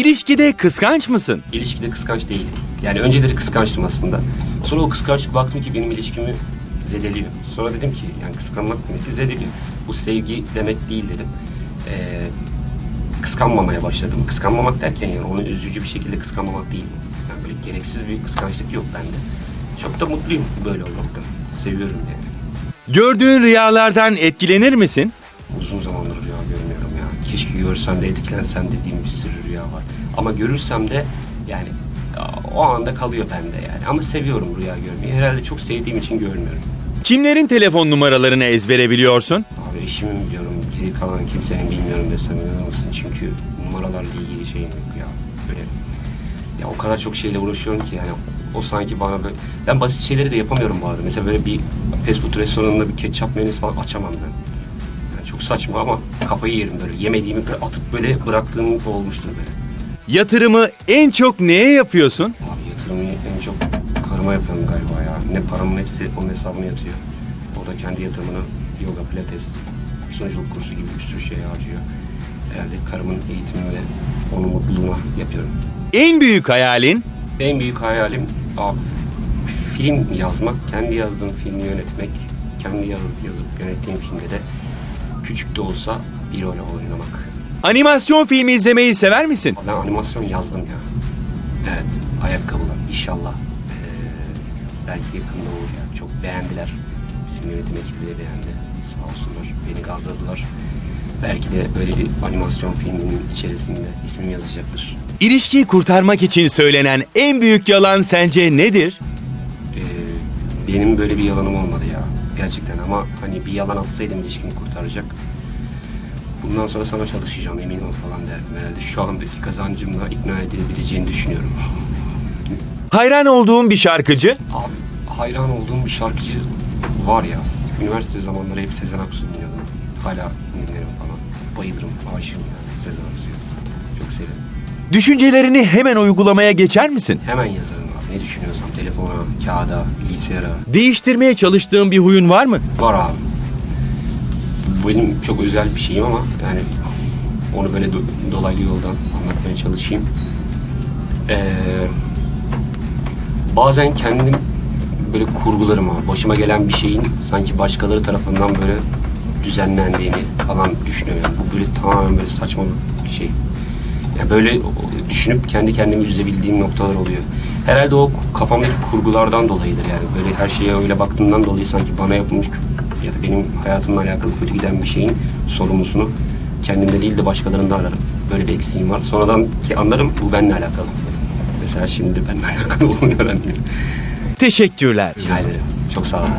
İlişkide kıskanç mısın? İlişkide kıskanç değilim. Yani önceleri kıskançtım aslında. Sonra o kıskançlık baktım ki benim ilişkimi zedeliyor. Sonra dedim ki yani kıskanmak demek ki zedeliyor. Bu sevgi demek değil dedim. Ee, kıskanmamaya başladım. Kıskanmamak derken yani onu üzücü bir şekilde kıskanmamak değil. Yani böyle gereksiz bir kıskançlık yok bende. Çok da mutluyum böyle olmaktan. Seviyorum yani. Gördüğün rüyalardan etkilenir misin? Görsem de etkilensem dediğim bir sürü rüya var. Ama görürsem de yani o anda kalıyor bende yani. Ama seviyorum rüya görmeyi. Herhalde çok sevdiğim için görmüyorum. Kimlerin telefon numaralarını ezbere biliyorsun? Abi eşimin biliyorum. Geri kalan kimsenin bilmiyorum desem inanır mısın? Çünkü numaralarla ilgili şeyim yok ya. Böyle ya o kadar çok şeyle uğraşıyorum ki yani o sanki bana böyle... Ben basit şeyleri de yapamıyorum bu arada. Mesela böyle bir fast food restoranında bir ketçap mayonez falan açamam ben. Çok saçma ama kafayı yerim böyle. Yemediğimi böyle atıp böyle bıraktığım olmuştur böyle. Yatırımı en çok neye yapıyorsun? Abi yatırımı en çok karıma yapıyorum galiba ya. Ne paramın hepsi onun hesabına yatıyor. O da kendi yatırımını yoga, pilates, sunuculuk kursu gibi bir sürü şey harcıyor. Herhalde karımın eğitimi ve onun mutluluğuna yapıyorum. En büyük hayalin? En büyük hayalim abi, film yazmak, kendi yazdığım filmi yönetmek, kendi yazıp, yazıp yönettiğim filmde de küçük de olsa bir rol oynamak. Animasyon filmi izlemeyi sever misin? Ben animasyon yazdım ya. Evet, ayakkabılar inşallah. Ee, belki yakında olur ya. Çok beğendiler. Bizim yönetim ekibi de beğendi. Sağ olsunlar. Beni gazladılar. Belki de böyle bir animasyon filminin içerisinde ismim yazacaktır. İlişkiyi kurtarmak için söylenen en büyük yalan sence nedir? Ee, benim böyle bir yalanım olmadı ya. Gerçekten ama hani bir yalan atsaydım ilişkimi kurtaracak. Bundan sonra sana çalışacağım emin ol falan derdim herhalde. Şu andaki kazancımla ikna edebileceğini düşünüyorum. Hayran olduğun bir şarkıcı? Abi hayran olduğum bir şarkıcı var ya. Üniversite zamanları hep Sezen Aksu dinliyordum. Hala dinlerim falan. Bayılırım, aşığım yani Sezen Aksu'ya. Çok severim. Düşüncelerini hemen uygulamaya geçer misin? Hemen yazarım. Ne düşünüyorsam telefona, kağıda, bilgisayara. Değiştirmeye çalıştığın bir huyun var mı? Var abi. Bu benim çok özel bir şeyim ama yani onu böyle do- dolaylı yoldan anlatmaya çalışayım. Ee, bazen kendim böyle kurgularım abi. Başıma gelen bir şeyin sanki başkaları tarafından böyle düzenlendiğini falan düşünüyorum. Bu böyle tamamen böyle saçma bir şey. Ya böyle düşünüp kendi kendimi üzebildiğim noktalar oluyor. Herhalde o kafamdaki kurgulardan dolayıdır yani. Böyle her şeye öyle baktığımdan dolayı sanki bana yapılmış ya da benim hayatımla alakalı kötü giden bir şeyin sorumlusunu kendimde değil de başkalarında ararım. Böyle bir eksiğim var. Sonradan ki anlarım bu benimle alakalı. Mesela şimdi benimle alakalı olduğunu öğrendim. Teşekkürler. Rica ederim. Çok sağ olun.